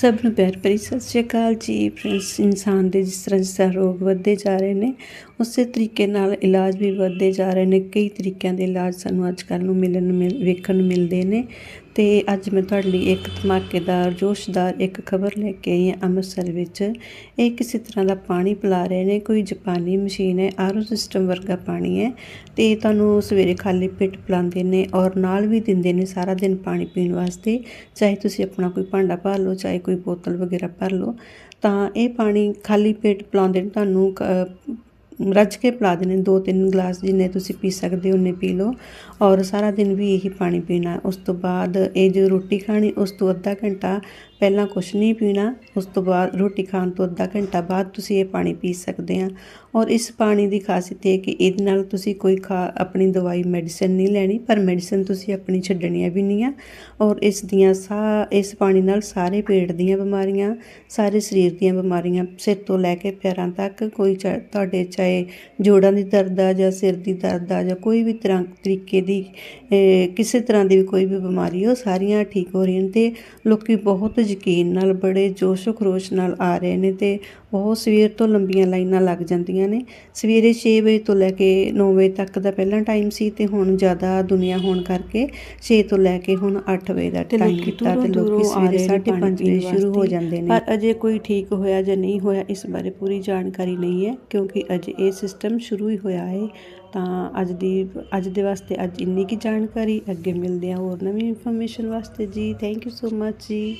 ਸਭ ਨੂੰ ਪਿਆਰ ਭਰੀ ਸਤਿ ਸ਼੍ਰੀ ਅਕਾਲ ਜੀ ਫਰੈਂਡਸ ਇਨਸਾਨ ਦੇ ਜਿਸ ਤਰ੍ਹਾਂ ਜਿਸ ਤਰ੍ਹਾਂ ਰੋਗ ਵੱਧਦੇ ਜਾ ਰਹੇ ਨੇ, ਉਸੇ ਤਰੀਕੇ ਨਾਲ ਇਲਾਜ ਵੀ ਵੱਧਦੇ ਜਾ ਰਹੇ ਨੇ, ਕਈ ਤਰੀਕਿਆਂ ਦੇ ਇਲਾਜ ਸਾਨੂੰ ਅੱਜ ਕੱਲ੍ਹ ਨੂੰ ਮਿਲਣ ਨੂੰ ਮਿਲ, ਵੇਖਣ ਨੂੰ ਮਿਲਦੇ ਨੇ। ਤੇ ਅੱਜ ਮੈਂ ਤੁਹਾਡੇ ਲਈ ਇੱਕ ਧਮਾਕੇਦਾਰ, ਜੋਸ਼ਦਾਰ ਇੱਕ ਖਬਰ ਲੈ ਕੇ ਆਈ ਹਾਂ ਅੰਮ੍ਰਿਤਸਰ ਵਿੱਚ। ਇਹ ਕਿਸੇ ਤਰ੍ਹਾਂ ਦਾ ਪਾਣੀ ਪਿਲਾ ਰਹੇ ਨੇ, ਕੋਈ ਜਾਪਾਨੀ ਮਸ਼ੀਨ ਹੈ ਆਰਓ ਸਿਸਟਮ ਵਰਗਾ ਪਾਣੀ ਹੈ ਤੇ ਤੁਹਾਨੂੰ ਸਵੇਰੇ ਖਾਲੀ ਪੇਟ ਪਿਲਾਉਂਦੇ ਨੇ ਔਰ ਨਾਲ ਵੀ ਦਿੰਦੇ ਨੇ ਸਾਰਾ ਦਿਨ ਪਾਣੀ ਪੀਣ ਵਾਸਤੇ। ਚਾਹੇ ਤੁਸੀਂ ਆਪਣਾ ਕੋਈ ਭਾਂਡਾ ਭਰ ਲਓ, ਚਾਹੇ ਕੋਈ ਬੋਤਲ ਵਗੈਰਾ ਭਰ ਲਓ, ਤਾਂ ਇਹ ਪਾਣੀ ਖਾਲੀ ਪੇਟ ਪਿਲਾਉਂਦੇ ਨੇ, ਤੁਹਾਨੂੰ ਕ- ਰੱਜ ਕੇ ਪਿਲਾ ਦੇਣੇ, ਦੋ ਤਿੰਨ ਗਲਾਸ ਜਿੰਨੇ ਤੁਸੀਂ ਪੀ ਸਕਦੇ ਹੋ, ਉਨੇ ਪੀ ਲਓ। ਔਰ ਸਾਰਾ ਦਿਨ ਵੀ ਇਹੀ ਪਾਣੀ ਪੀਣਾ। ਉਸ ਤੋਂ ਬਾਅਦ ਇਹ ਜੋ ਰੋਟੀ ਖਾਣੀ, ਉਸ ਤੋਂ ਅੱਧਾ ਘੰਟਾ ਪਹਿਲਾਂ ਕੁਛ ਨਹੀਂ ਪੀਣਾ, ਉਸ ਤੋਂ ਬਾਅਦ ਰੋਟੀ ਖਾਣ ਤੋਂ ਅੱਧਾ ਘੰਟਾ ਬਾਅਦ ਤੁਸੀਂ ਇਹ ਪਾਣੀ ਪੀ ਸਕਦੇ ਆ ਔਰ ਇਸ ਪਾਣੀ ਦੀ ਖਾਸੀਅਤ ਇਹ ਕਿ ਇਹਦੇ ਨਾਲ ਤੁਸੀਂ ਕੋਈ ਖਾ, ਆਪਣੀ ਦਵਾਈ ਮੈਡੀਸਨ ਨਹੀਂ ਲੈਣੀ, ਪਰ ਮੈਡੀਸਨ ਤੁਸੀਂ ਆਪਣੀ ਛੱਡਣੀਆਂ ਵੀ ਨਹੀਂ ਆ। ਔਰ ਇਸ ਦੀਆਂ ਸਾ, ਇਸ ਪਾਣੀ ਨਾਲ ਸਾਰੇ ਪੇਟ ਦੀਆਂ ਬਿਮਾਰੀਆਂ, ਸਾਰੇ ਸਰੀਰ ਦੀਆਂ ਬਿਮਾਰੀਆਂ ਸਿਰ ਤੋਂ ਲੈ ਕੇ ਪੈਰਾਂ ਤੱਕ, ਕੋਈ ਚਾ- ਤੁਹਾਡੇ ਚਾਹੇ ਜੋੜਾਂ ਦੀ ਦਰਦ ਆ ਜਾਂ ਸਿਰ ਦੀ ਦਰਦ ਆ ਜਾਂ ਕੋਈ ਵੀ ਤਰ੍ਹਾਂ, ਤਰੀਕੇ ਦੀ ਕਿਸੇ ਤਰ੍ਹਾਂ ਦੀ ਵੀ ਕੋਈ ਵੀ ਬਿਮਾਰੀ, ਉਹ ਸਾਰੀਆਂ ਠੀਕ ਹੋ ਰਹੀਆਂ ਨੇ ਤੇ ਲੋਕੀ ਬਹੁਤ ਯਕੀਨ ਨਾਲ ਬੜੇ ਜੋਸ਼ ਖਰੋਸ਼ ਨਾਲ ਆ ਰਹੇ ਨੇ ਤੇ ਬਹੁਤ ਸਵੇਰ ਤੋਂ ਲੰਬੀਆਂ ਲਾਈਨਾਂ ਲੱਗ ਜਾਂਦੀਆਂ ਨੇ। ਸਵੇਰੇ 6 ਵਜੇ ਤੋਂ ਲੈ ਕੇ 9 ਵਜੇ ਤੱਕ ਦਾ ਪਹਿਲਾਂ ਟਾਈਮ ਸੀ ਤੇ ਹੁਣ ਜ਼ਿਆਦਾ ਦੁਨੀਆ ਹੋਣ ਕਰਕੇ 6 ਤੋਂ ਲੈ ਕੇ ਹੁਣ 8 ਵਜੇ ਦਾ ਟਾਈਮ ਕੀਤਾ ਤੇ ਲੋਕੀ ਸਵੇਰੇ 5:30 ਵਜੇ ਸ਼ੁਰੂ ਹੋ ਜਾਂਦੇ ਨੇ। ਪਰ ਅਜੇ ਕੋਈ ਠੀਕ ਹੋਇਆ ਜਾਂ ਨਹੀਂ ਹੋਇਆ ਇਸ ਬਾਰੇ ਪੂਰੀ ਜਾਣਕਾਰੀ ਨਹੀਂ ਹੈ ਕਿਉਂਕਿ ਅਜੇ ਇਹ ਸਿਸਟਮ ਸ਼ੁਰੂ ਹੀ ਹੋਇਆ ਹੈ। ਤਾਂ ਅੱਜ ਦੀ ਅੱਜ ਦੇ ਵਾਸਤੇ ਅੱਜ ਇੰਨੀ ਕੀ ਜਾਣਕਾਰੀ। ਅੱਗੇ ਮਿਲਦੇ ਆ ਹੋਰ ਨਵੀਂ ਇਨਫੋਰਮੇਸ਼ਨ ਵਾਸਤੇ ਜੀ। ਥੈਂਕ ਯੂ ਸੋ ਮਚ ਜੀ।